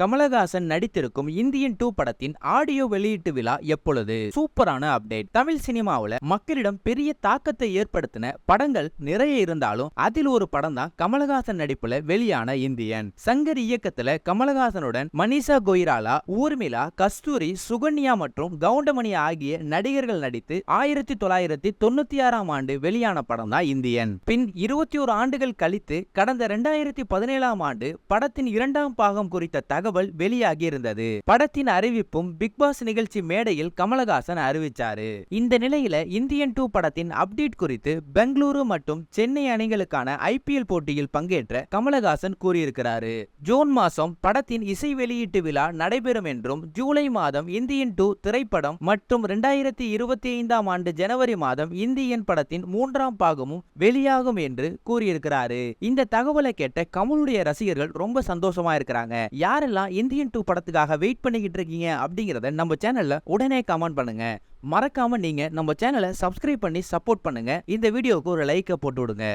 கமலஹாசன் நடித்திருக்கும் Indian two படத்தின் audio வெளியீட்டு விழா எப்பொழுது? சூப்பரான அப்டேட் தமிழ் சினிமாவுல மக்களிடம் பெரிய தாக்கத்தை ஏற்படுத்தின படங்கள் நிறைய இருந்தாலும் அதில் ஒரு படம் தான் கமலஹாசன் நடிப்புல வெளியான இந்தியன். சங்கர் இயக்கத்துல கமலஹாசனுடன் மனிஷா கொய்ராலா ஊர்மிளா கஸ்தூரி சுகன்யா மற்றும் கவுண்டமணி ஆகிய நடிகர்கள் நடித்து ஆயிரத்தி தொள்ளாயிரத்தி தொண்ணூத்தி ஆறாம் ஆண்டு வெளியான படம் தான் இந்தியன். பின் இருபத்தி ஒரு ஆண்டுகள் கழித்து கடந்த இரண்டாயிரத்தி பதினேழாம் ஆண்டு படத்தின் இரண்டாம் பாகம் குறித்த தகவல் வெளியாகி இருந்தது படத்தின் அறிவிப்பும் பிக் பாஸ் நிகழ்ச்சி மேடையில் கமலஹாசன் அறிவிச்சாரு. இந்த நிலையில இந்தியன் டூ படத்தின் அப்டேட் குறித்து பெங்களூரு மற்றும் சென்னை அணிகளுக்கான ஐபிஎல் போட்டியில் பங்கேற்ற கமலஹாசன் கூறியிருக்கிறாரு. ஜூன் மாசம் படத்தின் இசை வெளியீட்டு விழா நடைபெறும் என்றும் ஜூலை மாதம் இந்தியன் டூ திரைப்படம் மற்றும் இரண்டாயிரத்தி இருபத்தி ஐந்தாம் ஆண்டு ஜனவரி மாதம் இந்தியன் படத்தின் மூன்றாம் பாகமும் வெளியாகும் என்று கூறியிருக்கிறாரு. இந்த தகவலை கேட்ட கமலுடைய ரசிகர்கள் ரொம்ப சந்தோஷமா இருக்கிறாங்க. யாரெல்லாம் யாரெல்லாம் இந்தியன் டூ படத்துக்காக வெயிட் பண்ணிக்கிட்டு இருக்கீங்க அப்படிங்கறத நம்ம சேனல்ல உடனே கமெண்ட் பண்ணுங்க. மறக்காம நீங்க நம்ம சேனலை சப்ஸ்கிரைப் பண்ணி சப்போர்ட் பண்ணுங்க. இந்த வீடியோவுக்கு ஒரு லைக்கை போட்டு விடுங்க.